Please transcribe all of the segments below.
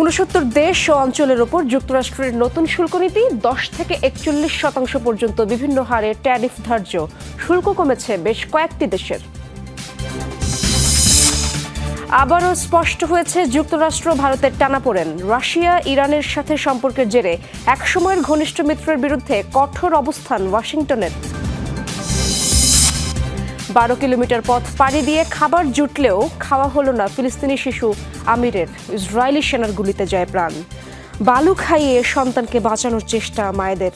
উনসত্তর দেশ ও অঞ্চলের ওপর যুক্তরাষ্ট্রের নতুন শুল্ক নীতি, দশ থেকে একচল্লিশ শতাংশ পর্যন্ত বিভিন্ন হারে ট্যারিফ ধার্য। শুল্ক কমেছে বেশ কয়েকটি দেশের। আবারও স্পষ্ট হয়েছে যুক্তরাষ্ট্র ভারতের টানাপোড়েন রাশিয়া, ইরানের সাথে সম্পর্কের জেরে একসময়ের ঘনিষ্ঠ মিত্রের বিরুদ্ধে কঠোর অবস্থান ওয়াশিংটনের। বারো কিলোমিটার পথ পাড়ি দিয়ে খাবার জুটলেও খাওয়া হলো না ফিলিস্তিনি শিশু আমিরের ইসরায়েলি সেনার গুলিতে যায় প্রাণ বালু খাইয়ে সন্তানকে বাঁচানোর চেষ্টা মায়েদের।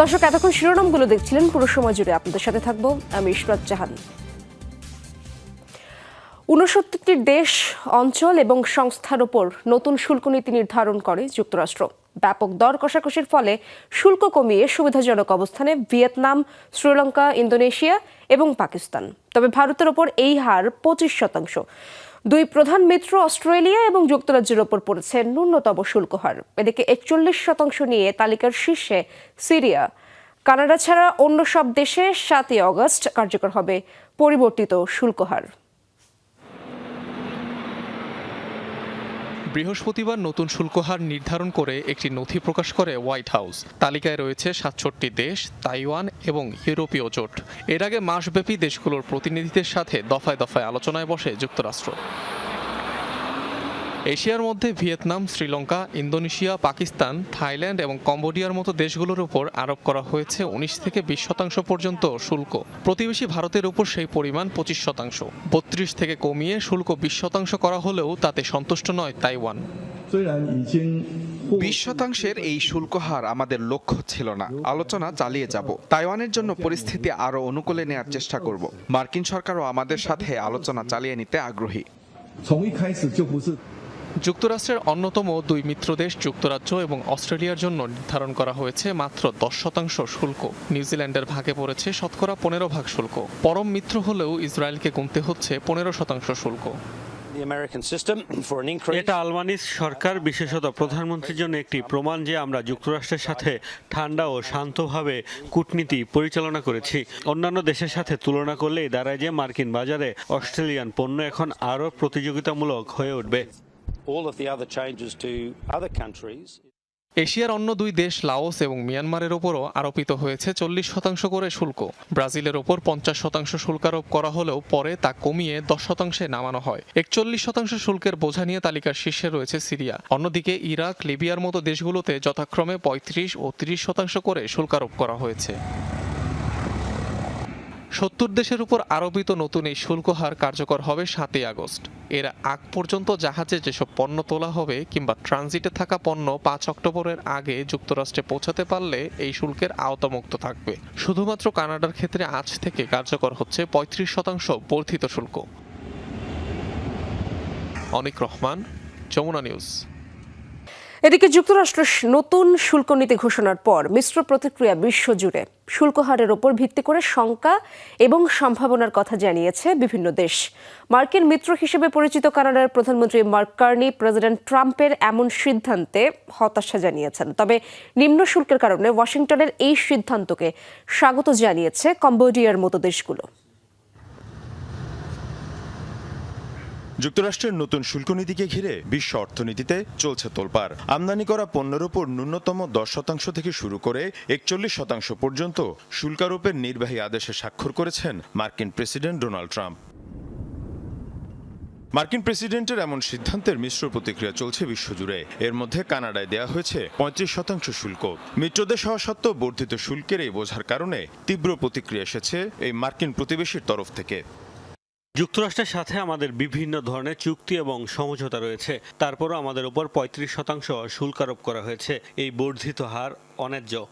দর্শক, এতক্ষণ শিরোনামগুলো দেখছিলেন। পুরো সময় জুড়ে আপনাদের সাথে থাকব আমি ইশরাত জাহান। ঊনসত্তরটি দেশ, অঞ্চল এবং সংস্থার ওপর নতুন শুল্ক নীতি নির্ধারণ করে যুক্তরাষ্ট্র। ব্যাপক দর কষাকষির ফলে শুল্ক কমিয়ে সুবিধাজনক অবস্থানে ভিয়েতনাম, শ্রীলঙ্কা, ইন্দোনেশিয়া এবং পাকিস্তান। তবে ভারতের ওপর এই হার পঁচিশ শতাংশ। দুই প্রধান মিত্র অস্ট্রেলিয়া এবং যুক্তরাজ্যের ওপর পড়েছে ন্যূনতম শুল্ক হার। এদিকে একচল্লিশ শতাংশ নিয়ে তালিকার শীর্ষে সিরিয়া। কানাডা ছাড়া অন্য সব দেশে সাতই অগস্ট কার্যকর হবে পরিবর্তিত শুল্ক হার। বৃহস্পতিবার নতুন শুল্ক হার নির্ধারণ করে একটি নথি প্রকাশ করে হোয়াইট হাউস। তালিকায় রয়েছে সাতষট্টি দেশ, তাইওয়ান এবং ইউরোপীয় জোট। এর আগে মাসব্যাপী দেশগুলোর প্রতিনিধিদের সাথে দফায় দফায় আলোচনায় বসে যুক্তরাষ্ট্র। এশিয়ার মধ্যে Vietnam, Sri Lanka, Indonesia, Pakistan, Thailand এবং কম্বোডিয়ার মতো দেশগুলোর উপর আরোপ করা হয়েছে উনিশ থেকে বিশ শতাংশ পর্যন্ত শুল্ক। প্রতিবেশী ভারতের উপর সেই পরিমাণ পঁচিশ শতাংশ। বত্রিশ থেকে কমিয়ে শুল্ক বিশ শতাংশ করা হলেও তাতে সন্তুষ্ট নয় তাইওয়ান। বিশ শতাংশের এই শুল্ক হার আমাদের লক্ষ্য ছিল না। আলোচনা চালিয়ে যাব। তাইওয়ানের জন্য পরিস্থিতি আরও অনুকূলে নেওয়ার চেষ্টা করব। মার্কিন সরকারও আমাদের সাথে আলোচনা চালিয়ে নিতে আগ্রহী। যুক্তরাষ্ট্রের অন্যতম দুই মিত্রদেশ যুক্তরাজ্য এবং অস্ট্রেলিয়ার জন্য নির্ধারণ করা হয়েছে মাত্র দশ শতাংশ শুল্ক। নিউজিল্যান্ডের ভাগে পড়েছে শতকরা পনেরো ভাগ শুল্ক। পরম মিত্র হলেও ইসরায়েলকে গুনতে হচ্ছে পনেরো শতাংশ শুল্ক. এটা আলমানিস সরকার বিশেষত প্রধানমন্ত্রীর জন্য একটি প্রমাণ যে আমরা যুক্তরাষ্ট্রের সাথে ঠান্ডা ও শান্তভাবে কূটনীতি পরিচালনা করেছি। অন্যান্য দেশের সাথে তুলনা করলেই দাঁড়ায় যে মার্কিন বাজারে অস্ট্রেলিয়ান পণ্য এখন আরও প্রতিযোগিতামূলক হয়ে উঠবে। এশিয়ার অন্য দুই দেশ লাওস এবং মিয়ানমারের ওপরও আরোপিত হয়েছে চল্লিশ শতাংশ করে শুল্ক। ব্রাজিলের ওপর পঞ্চাশ শতাংশ শুল্ক আরোপ করা হলেও পরে তা কমিয়ে দশ শতাংশে নামানো হয়। একচল্লিশ শতাংশ শুল্কের বোঝা নিয়ে তালিকার শীর্ষে রয়েছে সিরিয়া। অন্যদিকে ইরাক, লিবিয়ার মতো দেশগুলোতে যথাক্রমে পঁয়ত্রিশ ও তিরিশ শতাংশ করে শুল্ক আরোপ করা হয়েছে। সত্তর দেশের উপর আরোপিত নতুন এই শুল্ক হার কার্যকর হবে সাতই আগস্ট। এর আগ পর্যন্ত জাহাজে যেসব পণ্য তোলা হবে কিংবা ট্রানজিটে থাকা পণ্য পাঁচ অক্টোবরের আগে যুক্তরাষ্ট্রে পৌঁছাতে পারলে এই শুল্কের আওতামুক্ত থাকবে। শুধুমাত্র কানাডার ক্ষেত্রে আজ থেকে কার্যকর হচ্ছে পঁয়ত্রিশ শতাংশ বর্ধিত শুল্ক। অনিক রহমান, যমুনা নিউজ। এদিকে যুক্তরাষ্ট্র নতুন শুল্ক নীতি ঘোষণার পর মিশ্র প্রতিক্রিয়া বিশ্বজুড়ে। শুল্ক হারের ওপর ভিত্তি করে শঙ্কা এবং সম্ভাবনার কথা জানিয়েছে বিভিন্ন দেশ। মার্কিন মিত্র হিসেবে পরিচিত কানাডার প্রধানমন্ত্রী মার্ক কার্নি, প্রেসিডেন্ট ট্রাম্পের এমন সিদ্ধান্তে হতাশা জানিয়েছেন। তবে নিম্ন শুল্কের কারণে ওয়াশিংটনের এই সিদ্ধান্তকে স্বাগত জানিয়েছে কম্বোডিয়ার মতো দেশগুলো। যুক্তরাষ্ট্রের নতুন শুল্ক নীতিকে ঘিরে বিশ্ব অর্থনীতিতে চলছে তোলপাড়। আমদানি করা পণ্যের উপর ন্যূনতম দশ শতাংশ থেকে শুরু করে একচল্লিশ শতাংশ পর্যন্ত শুল্কারোপের নির্বাহী আদেশে স্বাক্ষর করেছেন মার্কিন প্রেসিডেন্ট ডোনাল্ড ট্রাম্প। মার্কিন প্রেসিডেন্টের এমন সিদ্ধান্তের মিশ্র প্রতিক্রিয়া চলছে বিশ্বজুড়ে। এর মধ্যে কানাডায় দেয়া হয়েছে পঁয়ত্রিশ শতাংশ শুল্ক। মিত্রদেশ হওয়া সত্ত্বেও বর্ধিত শুল্কের এই বোঝার কারণে তীব্র প্রতিক্রিয়া এসেছে এই মার্কিন প্রতিবেশীর তরফ থেকে। যুক্তরাষ্ট্রের সাথে আমাদের বিভিন্ন ধরনের চুক্তি এবং সমঝোতা রয়েছে। তারপরও আমাদের উপর পঁয়ত্রিশ শতাংশ শুল্ক আরোপ করা হয়েছে। এই বর্ধিত হার অন্যায্য।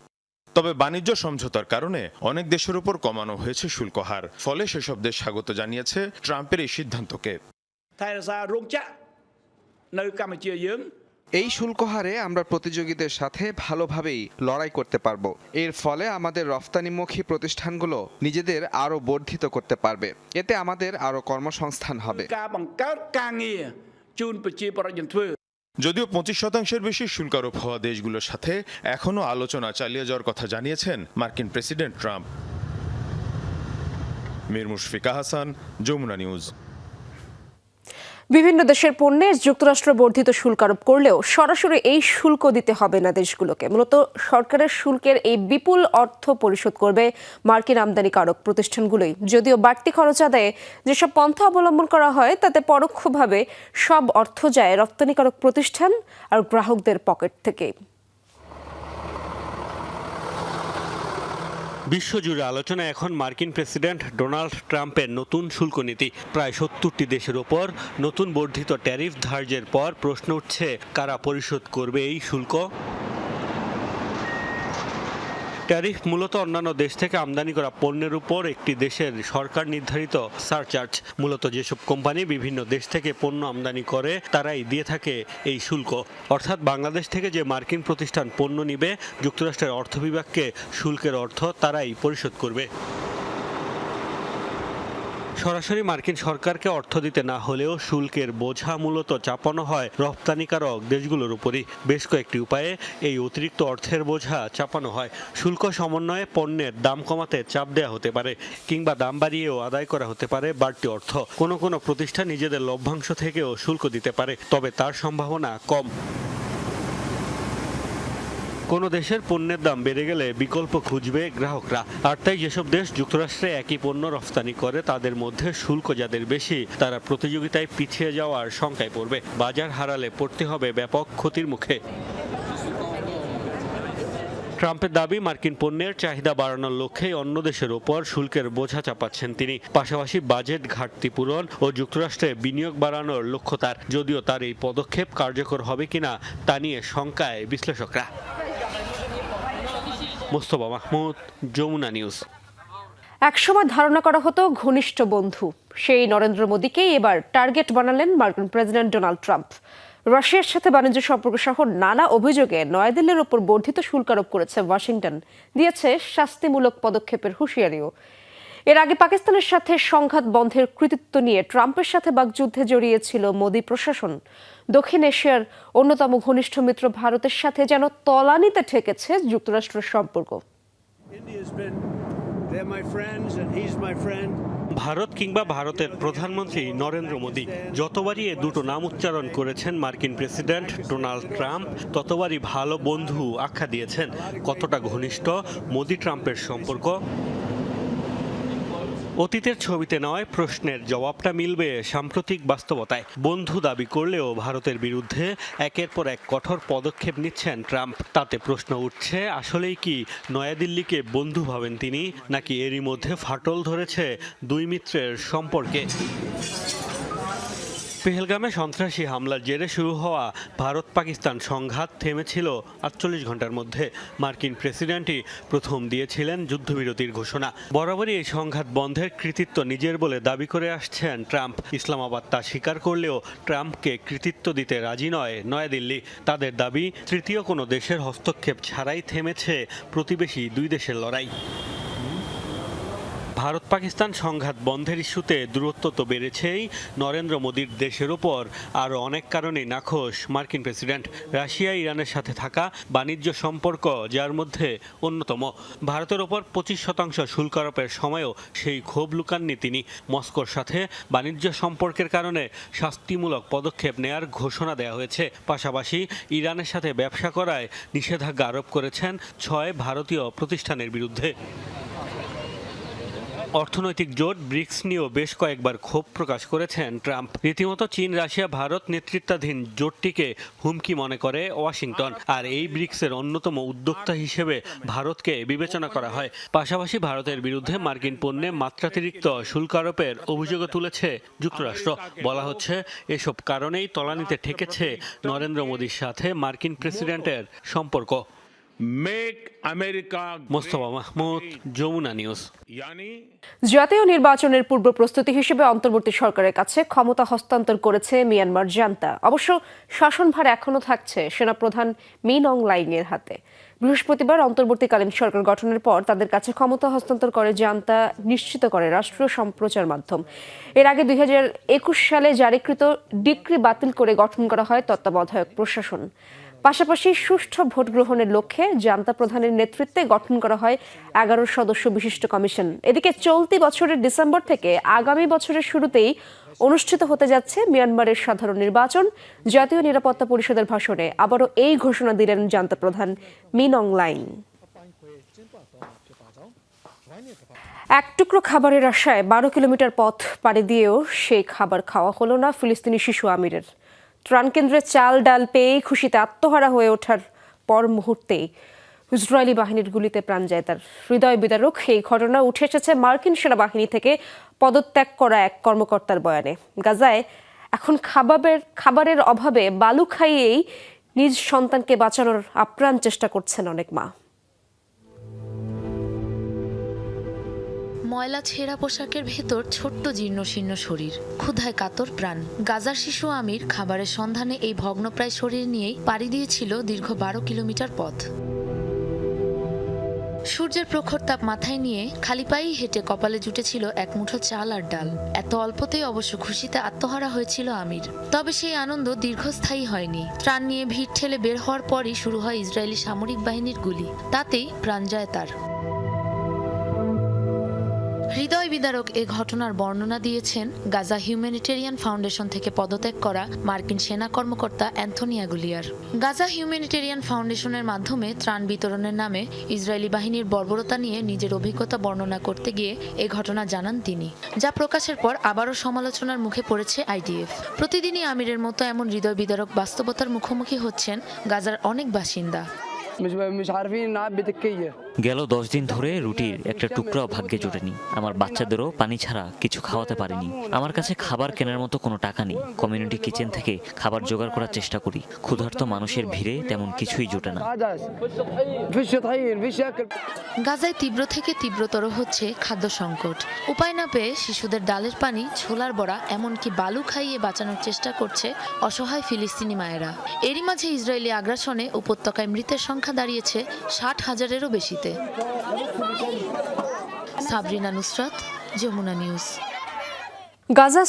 তবে বাণিজ্য সমঝোতার কারণে অনেক দেশের উপর কমানো হয়েছে শুল্ক হার। ফলে সেসব দেশ স্বাগত জানিয়েছে ট্রাম্পের এই সিদ্ধান্তকে। এই শুল্ক হারে আমরা প্রতিযোগীদের সাথে ভালোভাবেই লড়াই করতে পারব। এর ফলে আমাদের রফতানিমুখী প্রতিষ্ঠানগুলো নিজেদের আরও বর্ধিত করতে পারবে। এতে আমাদের আরও কর্মসংস্থান হবে। যদিও পঁচিশ শতাংশের বেশি শুল্কারোপ হওয়া দেশগুলোর সাথে এখনও আলোচনা চালিয়ে যাওয়ার কথা জানিয়েছেন মার্কিন president Trump. Mir Mushfika Hasan Jamuna news. বিভিন্ন দেশের পণ্যে যুক্তরাষ্ট্র বর্ধিত শুল্ক আরোপ করলেও সরাসরি এই শুল্ক দিতে হবে না দেশগুলোকে। মূলত সরকারের শুল্কের এই বিপুল অর্থ পরিশোধ করবে মার্কিন আমদানিকারক প্রতিষ্ঠানগুলোই। যদিও বাড়তি খরচ আদায়ে যেসব পন্থা অবলম্বন করা হয়, তাতে পরোক্ষভাবে সব অর্থ যায় রপ্তানিকারক প্রতিষ্ঠান আর গ্রাহকদের পকেট থেকে বিশ্বজুড়ে আলোচনা এখন মার্কিন প্রেসিডেন্ট ডোনাল্ড ট্রাম্পের নতুন শুল্ক নীতি। প্রায় সত্তরটি দেশের ওপর নতুন বর্ধিত ট্যারিফ ধার্যের পর প্রশ্ন উঠছে, কারা পরিশোধ করবে এই শুল্ক? ট্যারিফ মূলত অন্যান্য দেশ থেকে আমদানি করা পণ্যের উপর একটি দেশের সরকার নির্ধারিত সারচার্জ মূলত যেসব কোম্পানি বিভিন্ন দেশ থেকে পণ্য আমদানি করে, তারাই দিয়ে থাকে এই শুল্ক। অর্থাৎ বাংলাদেশ থেকে যে মার্কিন প্রতিষ্ঠান পণ্য নিবে, যুক্তরাষ্ট্রের অর্থ বিভাগকে শুল্কের অর্থ তারাই পরিশোধ করবে। সরাসরি মার্কিন সরকারকে অর্থ দিতে না হলেও শুল্কের বোঝা মূলত চাপানো হয় রপ্তানিকারক দেশগুলোর উপরই। বেশ কয়েকটি উপায়ে এই অতিরিক্ত অর্থের বোঝা চাপানো হয়। শুল্ক সমন্বয়ে পণ্যের দাম কমাতে চাপ দেওয়া হতে পারে কিংবা দাম বাড়িয়েও আদায় করা হতে পারে বাড়তি অর্থ। কোনো কোনো প্রতিষ্ঠান নিজেদের লভ্যাংশ থেকেও শুল্ক দিতে পারে, তবে তার সম্ভাবনা কম। কোনো দেশের পণ্যের দাম বেড়ে গেলে বিকল্প খুঁজবে গ্রাহকরা। আর তাই যেসব দেশ যুক্তরাষ্ট্রে একই পণ্য রফতানি করে, তাদের মধ্যে শুল্ক যাদের বেশি, তারা প্রতিযোগিতায় পিছিয়ে যাওয়ার শঙ্কায় পড়বে। বাজার হারালে পড়তে হবে ব্যাপক ক্ষতির মুখে। ট্রাম্পের দাবি, মার্কিন পণ্যের চাহিদা বাড়ানোর লক্ষ্যে অন্য দেশের ওপর শুল্কের বোঝা চাপাচ্ছেন তিনি। পাশাপাশি বাজেট ঘাটতি পূরণ ও যুক্তরাষ্ট্রে বিনিয়োগ বাড়ানোর লক্ষ্য তার। যদিও তার এই পদক্ষেপ কার্যকর হবে কিনা, তা নিয়ে শঙ্কায় বিশ্লেষকরা। মোস্তফা মাহমুদ, যমুনা নিউজ। একসময় ধারণা করা হতো ঘনিষ্ঠ বন্ধু। সেই নরেন্দ্র মোদীকেই এবার টার্গেট বানালেন মার্কিন প্রেসিডেন্ট ডোনাল্ড ট্রাম্প। রাশিয়ার সাথে বাণিজ্য সম্পর্ক সহ নানা অভিযোগে নয়াদিল্লির ওপর বর্ধিত শুল্ক আরোপ করেছে ওয়াশিংটন, দিয়েছে শাস্তিমূলক পদক্ষেপের হুঁশিয়ারিও। এর আগে পাকিস্তানের সাথে সংঘাত বন্ধের কৃতিত্ব নিয়ে ট্রাম্পের সাথে বাগযুদ্ধে জড়িয়েছিল মোদী প্রশাসন। দক্ষিণ এশিয়ার অন্যতম ঘনিষ্ঠ মিত্র ভারতের সাথে যেন তলানিতে ঠেকেছে যুক্তরাষ্ট্রের সম্পর্ক. ভারত কিংবা ভারতের প্রধানমন্ত্রী নরেন্দ্র মোদী যতবারই এ দুটো নাম উচ্চারণ করেছেন, মার্কিন প্রেসিডেন্ট ডোনাল্ড ট্রাম্প ততবারই ভালো বন্ধু আখ্যা দিয়েছেন, কতটা ঘনিষ্ঠ মোদী ট্রাম্পের সম্পর্ক অতীতের ছবিতে নয়, প্রশ্নের জবাবটা মিলবে সাম্প্রতিক বাস্তবতায়। বন্ধু দাবি করলেও ভারতের বিরুদ্ধে একের পর এক কঠোর পদক্ষেপ নিচ্ছেন ট্রাম্প। তাতে প্রশ্ন উঠছে, আসলেই কি নয়াদিল্লিকে বন্ধু ভাবেন তিনি, নাকি এরই মধ্যে ফাটল ধরেছে দুই মিত্রের সম্পর্কে? পেহেলগামে সন্ত্রাসী হামলার জেরে শুরু হওয়া ভারত পাকিস্তান সংঘাত থেমেছিল আটচল্লিশ ঘণ্টার মধ্যে। মার্কিন প্রেসিডেন্টই প্রথম দিয়েছিলেন যুদ্ধবিরতির ঘোষণা। বরাবরই এই সংঘাত বন্ধের কৃতিত্ব নিজের বলে দাবি করে আসছেন ট্রাম্প। ইসলামাবাদ তা স্বীকার করলেও ট্রাম্পকে কৃতিত্ব দিতে রাজি নয় নয়াদিল্লি। তাদের দাবি, তৃতীয় কোনো দেশের হস্তক্ষেপ ছাড়াই থেমেছে প্রতিবেশী দুই দেশের লড়াই। ভারত পাকিস্তান সংঘাত বন্ধের ইস্যুতে দূরত্ব তো বেড়েছেই। নরেন্দ্র মোদীর দেশের ওপর আরও অনেক কারণেই নাখোশ। মার্কিন প্রেসিডেন্ট রাশিয়া, ইরানের সাথে থাকা বাণিজ্য সম্পর্ক, যার মধ্যে অন্যতম। ভারতের ওপর পঁচিশ শতাংশ শুল্ক আরোপের সময়ও সেই ক্ষোভ লুকাননি তিনি। মস্কোর সাথে বাণিজ্য সম্পর্কের কারণে শাস্তিমূলক পদক্ষেপ নেয়ার ঘোষণা দেওয়া হয়েছে। পাশাপাশি ইরানের সাথে ব্যবসা করায় নিষেধাজ্ঞা আরোপ করেছেন ছয় ভারতীয় প্রতিষ্ঠানের বিরুদ্ধে। অর্থনৈতিক জোট ব্রিক্স নিয়েও বেশ কয়েকবার ক্ষোভ প্রকাশ করেছেন ট্রাম্প। রীতিমতো চীন, রাশিয়া, ভারত নেতৃত্বাধীন জোটটিকে হুমকি মনে করে ওয়াশিংটন। আর এই ব্রিক্সের অন্যতম উদ্যোক্তা হিসেবে ভারতকে বিবেচনা করা হয়। পাশাপাশি ভারতের বিরুদ্ধে মার্কিন পণ্যে মাত্রাতিরিক্ত শুল্ক আরোপের অভিযোগও তুলেছে যুক্তরাষ্ট্র। বলা হচ্ছে, এসব কারণেই তলানিতে ঠেকেছে নরেন্দ্র মোদীর সাথে মার্কিন প্রেসিডেন্টের সম্পর্ক। মোস্তফা মাহমুদ যমুনা নিউজ জাতীয় নির্বাচনের পূর্ব প্রস্তুতি হিসেবে অন্তর্বর্তী সরকারের কাছে ক্ষমতা হস্তান্তর করেছে মিয়ানমার জান্তা। অবশ্য শাসনভার এখনও থাকছে সেনাপ্রধান মিন অং লাইংয়ের হাতে। বৃহস্পতিবার অন্তর্বর্তীকালীন সরকার গঠনের পর তাদের কাছে ক্ষমতা হস্তান্তর করে জান্তা নিশ্চিত করে রাষ্ট্রীয় সম্প্রচার মাধ্যম। এর আগে দুই হাজার একুশ সালে জারিকৃত ডিক্রি বাতিল করে গঠন করা হয় তত্ত্বাবধায়ক প্রশাসন। পাশাপাশি সুষ্ঠু ভোট গ্রহণের লক্ষ্যে জান্তা প্রধানের নেতৃত্বে গঠন করা হয় এগারো সদস্য বিশিষ্ট কমিশন। এদিকে চলতি বছরের ডিসেম্বর থেকে আগামী বছরের শুরুতেই অনুষ্ঠিত হতে যাচ্ছে মিয়ানমারের সাধারণ নির্বাচন। জাতীয় নিরাপত্তা পরিষদের ভাষণে আবারও এই ঘোষণা দিলেন জান্তা প্রধান মিন অং লাইন। এক টুকরো খাবারের আশায় বারো কিলোমিটার পথ পাড়ি দিয়েও সেই খাবার খাওয়া হলো না ফিলিস্তিনি শিশু আমিরের। ত্রাণ কেন্দ্রে চাল ডাল পেয়েই খুশিতে আত্মহারা হয়ে ওঠার পর মুহূর্তেই ইসরায়েলি বাহিনীর গুলিতে প্রাণ যায় তার। হৃদয় বিদারক, এই ঘটনা উঠে এসেছে মার্কিন সেনাবাহিনী থেকে পদত্যাগ করা এক কর্মকর্তার বয়ানে। গাজায় এখন খাবারের খাবারের অভাবে বালু খাইয়েই নিজ সন্তানকে বাঁচানোর আপ্রাণ চেষ্টা করছেন অনেক মা। ময়লা ছেঁড়া পোশাকের ভেতর ছোট্ট জীর্ণশীর্ণ শরীর, ক্ষুধায় কাতর প্রাণ। গাজার শিশু আমির খাবারের সন্ধানে এই ভগ্নপ্রায় শরীর নিয়েই পাড়ি দিয়েছিল দীর্ঘ বারো কিলোমিটার পথ। সূর্যের প্রখর তাপ মাথায় নিয়ে খালি পায়েই হেঁটে কপালে জুটেছিল এক মুঠো চাল আর ডাল। এত অল্পতেই অবশ্য খুশিতে আত্মহারা হয়েছিল আমির। তবে সেই আনন্দ দীর্ঘস্থায়ী হয়নি। ত্রাণ নিয়ে ভিড় ঠেলে বের হওয়ার পরই শুরু হয় ইসরায়েলি সামরিক বাহিনীর গুলি। তাতেই প্রাণ যায় তার। হৃদয় বিদারক এ ঘটনার বর্ণনা দিয়েছেন গাজা হিউম্যানিটেরিয়ান ফাউন্ডেশন থেকে পদত্যাগ করা মার্কিন সেনা কর্মকর্তা অ্যান্থনি গুলিয়ার। গাজা হিউম্যানিটেরিয়ান ফাউন্ডেশনের মাধ্যমে ত্রাণ বিতরণের নামে ইসরায়েলি বাহিনীর বর্বরতা নিয়ে নিজের অভিজ্ঞতা বর্ণনা করতে গিয়ে এ ঘটনা জানান তিনি, যা প্রকাশের পর আবারও সমালোচনার মুখে পড়েছে আইডিএফ। প্রতিদিনই আমিরের মতো এমন হৃদয় বিদারক বাস্তবতার মুখোমুখি হচ্ছেন গাজার অনেক বাসিন্দা। গেল দশ দিন ধরে রুটির একটা টুকরাও ভাগ্যে জোটেনি। আমার বাচ্চাদেরও পানি ছাড়া কিছু খাওয়াতে পারিনি। আমার কাছে খাবার কেনার মতো কোনো টাকা নেই। কমিউনিটি কিচেন থেকে খাবার জোগাড় করার চেষ্টা করি। ক্ষুধার্ত মানুষের ভিড়ে তেমন কিছুই জোটে না। গাজায় তীব্র থেকে তীব্রতর হচ্ছে খাদ্য সংকট। উপায় না পেয়ে শিশুদের ডালের পানি, ছোলার বড়া, এমনকি বালু খাইয়ে বাঁচানোর চেষ্টা করছে অসহায় ফিলিস্তিনি মায়েরা। এরই মাঝে ইসরায়েলি আগ্রাসনে উপত্যকায় মৃতের সংখ্যা দাঁড়িয়েছে ষাট হাজারেরও বেশিতে। সাবরিনা নুসরাত, যমুনা নিউজ। গাজা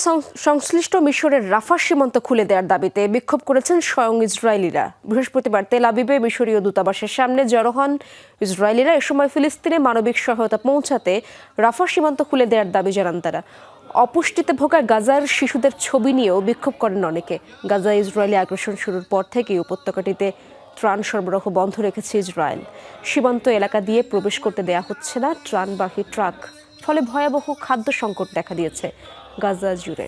সংশ্লিষ্ট মিশরের রাফা সীমান্ত খুলে দেওয়ার দাবিতে বিক্ষোভ করেছেন স্বয়ং ইসরায়েলিরা। বৃহস্পতিবার তেল আবিবে মিশরীয় দূতাবাসের সামনে জড়ো হন ইসরায়েলিরা। এ সময় ফিলিস্তিনে মানবিক সহায়তা পৌঁছাতে রাফা সীমান্ত খুলে দেওয়ার দাবি জানান তারা। অপুষ্টিতে ভোগা গাজার শিশুদের ছবি নিয়েও বিক্ষোভ করেন অনেকে। গাজা ইসরায়েলি আগ্রাসন শুরুর পর থেকেই উপত্যকাটিতে ত্রাণ সরবরাহ বন্ধ রেখেছে ইসরায়েল। সীমান্ত এলাকা দিয়ে প্রবেশ করতে দেয়া হচ্ছে না ত্রাণবাহী ট্রাক। ফলে ভয়াবহ খাদ্য সংকট দেখা দিয়েছে গাজা জুড়ে।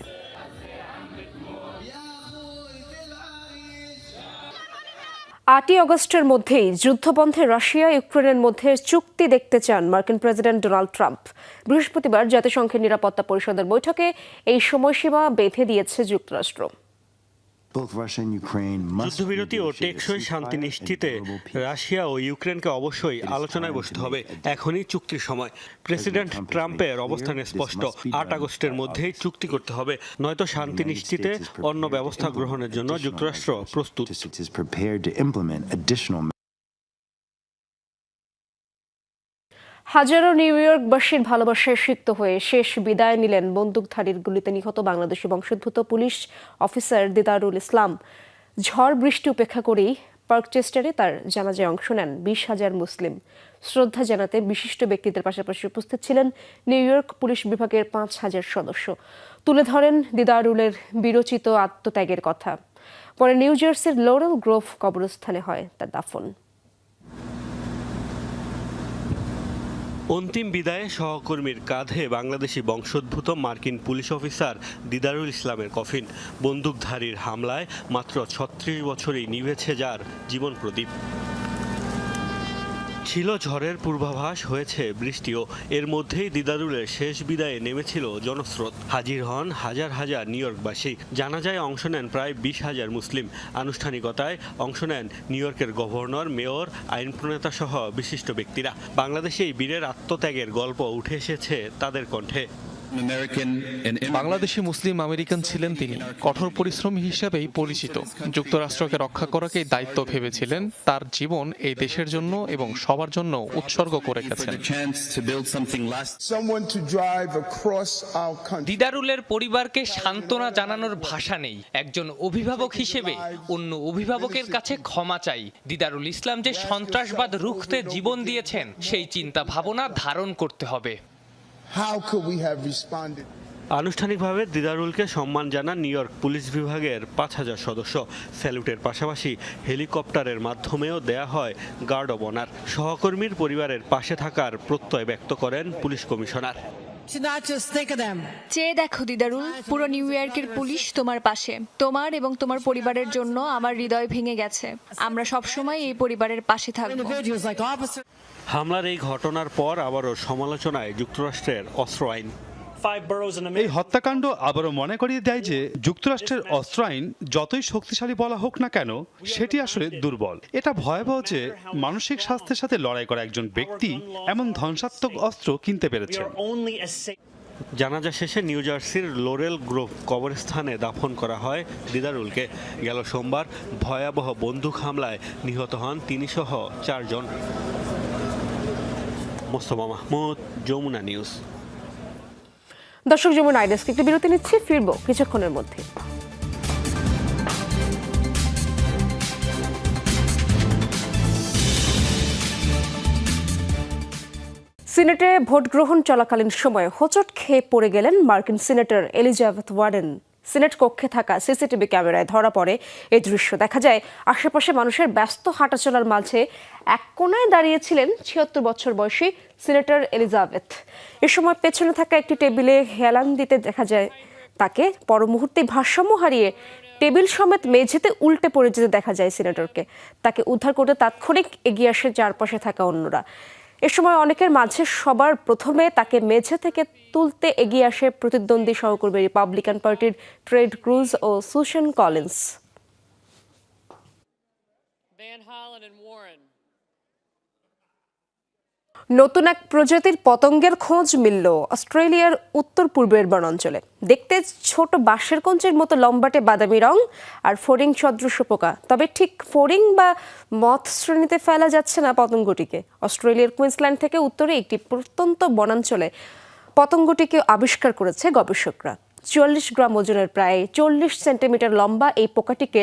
আটই অগস্টের মধ্যেই যুদ্ধবন্ধে রাশিয়া, ইউক্রেনের মধ্যে চুক্তি দেখতে চান মার্কিন প্রেসিডেন্ট ডোনাল্ড ট্রাম্প। বৃহস্পতিবার জাতিসংঘের নিরাপত্তা পরিষদের বৈঠকে এই সময়সীমা বেঁধে দিয়েছে যুক্তরাষ্ট্র। যুদ্ধবিরতি ও টেকসই শান্তি নিশ্চিতে রাশিয়া ও ইউক্রেনকে অবশ্যই আলোচনায় বসতে হবে। এখনই চুক্তির সময়। প্রেসিডেন্ট ট্রাম্পের অবস্থান স্পষ্ট। আট আগস্টের মধ্যেই চুক্তি করতে হবে। নয়তো শান্তি নিশ্চিতে অন্য ব্যবস্থা গ্রহণের জন্য যুক্তরাষ্ট্র প্রস্তুত। হাজারো নিউ ইয়র্কবাসীর ভালোবাসায় সিক্ত হয়ে শেষ বিদায় নিলেন বন্দুকধারীর গুলিতে নিহত বাংলাদেশি বংশোদ্ভূত পুলিশ অফিসার দিদারুল ইসলাম। ঝড় বৃষ্টি উপেক্ষা করেই পার্কচেস্টারে তার জানাজায় অংশ নেন বিশ হাজার মুসলিম। শ্রদ্ধা জানাতে বিশিষ্ট ব্যক্তিদের পাশাপাশি উপস্থিত ছিলেন নিউ ইয়র্ক পুলিশ বিভাগের পাঁচ হাজার সদস্য। তুলে ধরেন দিদারুলের বিরচিত আত্মত্যাগের কথা। পরে নিউ জার্সির লোরেল গ্রোভ কবরস্থানে হয় তার দাফন। অন্তিম বিদায়ে সহকর্মীর কাঁধে বাংলাদেশি বংশোদ্ভূত মার্কিন পুলিশ অফিসার দিদারুল ইসলামের কফিন। বন্দুকধারীর হামলায় মাত্র ছত্রিশ বছরেই নিভেছে যার জীবন প্রদীপ। ছিল ঝড়ের পূর্বাভাস হয়েছে বৃষ্টিও। এর মধ্যেই দিদারুলের শেষ বিদায়ে নেমেছিল জনস্রোত। হাজির হন হাজার হাজার নিউ ইয়র্কবাসী। জানাজায় অংশ নেন প্রায় বিশ হাজার মুসলিম। আনুষ্ঠানিকতায় অংশ নেন নিউ ইয়র্কের গভর্নর, মেয়র আইন প্রণেতা সহ বিশিষ্ট ব্যক্তিরা। বাংলাদেশে এই বীরের আত্মত্যাগের গল্প উঠে এসেছে তাদের কণ্ঠে। বাংলাদেশি মুসলিম আমেরিকান ছিলেন তিনি। কঠোর পরিশ্রমী হিসেবেই পরিচিত। যুক্তরাষ্ট্রকে রক্ষা করাকেই দায়িত্ব ভেবেছিলেন। তার জীবন এই দেশের জন্য এবং সবার জন্য উৎসর্গ করে গেছেন। দিদারুলের পরিবারকে সান্ত্বনা জানানোর ভাষা নেই। একজন অভিভাবক হিসেবে অন্য অভিভাবকের কাছে ক্ষমা চাই। দিদারুল ইসলাম যে সন্ত্রাসবাদ রুখতে জীবন দিয়েছেন সেই চিন্তা ভাবনা ধারণ করতে হবে। আনুষ্ঠানিকভাবে দিদারুলকে সম্মান জানান নিউ ইয়র্ক পুলিশ বিভাগের পাঁচ হাজার সদস্য। স্যালুটের পাশাপাশি হেলিকপ্টারের মাধ্যমেও দেয়া হয় গার্ড অব অনার। সহকর্মীর পরিবারের পাশে থাকার প্রত্যয় ব্যক্ত করেন পুলিশ কমিশনার। চেয়ে দেখো দিদারুল পুরো নিউ ইয়র্কের পুলিশ তোমার পাশে। তোমার এবং তোমার পরিবারের জন্য আমার হৃদয় ভেঙে গেছে। আমরা সবসময় এই পরিবারের পাশে থাকব। হামলার এই ঘটনার পর আবারও সমালোচনায় যুক্তরাষ্ট্রের অস্ত্র আইন। এই হত্যাকাণ্ড আবারও মনে করিয়ে দেয় যে যুক্তরাষ্ট্রের অস্ত্র আইন যতই শক্তিশালী বলা হোক না কেন সেটি আসলে দুর্বল। এটা ভয়াবহ যে মানসিক স্বাস্থ্যের সাথে লড়াই করা একজন ব্যক্তি এমন ধ্বংসাত্মক অস্ত্র কিনতে পেরেছে জানাজা শেষে নিউ জার্সির লোরেল গ্রোভ কবরস্থানে দাফন করা হয় দিদারুলকে। গেল সোমবার ভয়াবহ বন্দুক হামলায় নিহত হন তিনি সহ চারজন। মোস্তফা মাহমুদ যমুনা নিউজ। দর্শক যেমন আইডেস্ক একটু বিরতি নিচ্ছি, ফিরবো কিছুক্ষণের মধ্যে। সিনেটে ভোট গ্রহণ চলাকালীন সময়ে হোঁচট খেয়ে পড়ে গেলেন মার্কিন সিনেটর এলিজাবেথ ওয়ারেন সিনেট কক্ষে থাকা সিসিটিভি ক্যামেরায় ধরা পড়ে। এই দৃশ্য দেখা যায়, আশেপাশে মানুষের ব্যস্ত হাঁটাচলার মাঝে এক কোনায় দাঁড়িয়েছিলেন ছিয়াত্তর বছর বয়সী সিনেটর এলিজাবেথ। এ সময় পেছনে থাকা একটি টেবিলে হেলান দিতে দেখা যায় তাকে। পর মুহূর্তে ভারসাম্য হারিয়ে টেবিল সমেত মেঝেতে উল্টে পড়ে যেতে দেখা যায় সিনেটরকে। তাকে উদ্ধার করতে তাৎক্ষণিক এগিয়ে আসে চারপাশে থাকা অন্যরা। এ সময় অনেকের মাঝে সবার প্রথমে তাকে মেঝে থেকে তুলতে এগিয়ে আসে প্রতিদ্বন্দ্বী সহকর্মী রিপাবলিকান পার্টির ট্রেড ক্রুজ ও সুশন কলিন্স নতুন এক প্রজাতির পতঙ্গের খোঁজ মিলল অস্ট্রেলিয়ার উত্তর পূর্বের বনাঞ্চলে। দেখতে ছোট বাঁশের কঞ্চের মতো লম্বাটে বাদামি রং আর ফড়িং সদৃশ পোকা। তবে ঠিক ফড়িং বা মথ শ্রেণীতে ফেলা যাচ্ছে না পতঙ্গটিকে। অস্ট্রেলিয়ার কুইন্সল্যান্ড থেকে উত্তরে একটি প্রত্যন্ত বনাঞ্চলে পতঙ্গটিকে আবিষ্কার করেছে গবেষকরা। চুয়াল্লিশ গ্রাম ওজনের প্রায় চল্লিশ সেন্টিমিটার লম্বা এই পোকাটিকে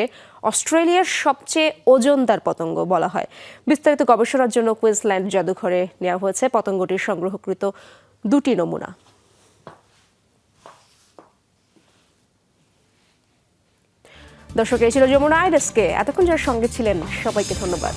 অস্ট্রেলিয়ার সবচেয়ে ওজনদার পতঙ্গ বলা হয়। বিস্তারিত গবেষণার জন্য কুইন্সল্যান্ড জাদুঘরে নেওয়া হয়েছে পতঙ্গটির সংগ্রহকৃত দুটি নমুনা। দর্শক, এই ছিল যমুনা আইডেসকে এতক্ষণ যার সঙ্গে ছিলেন, সবাইকে ধন্যবাদ।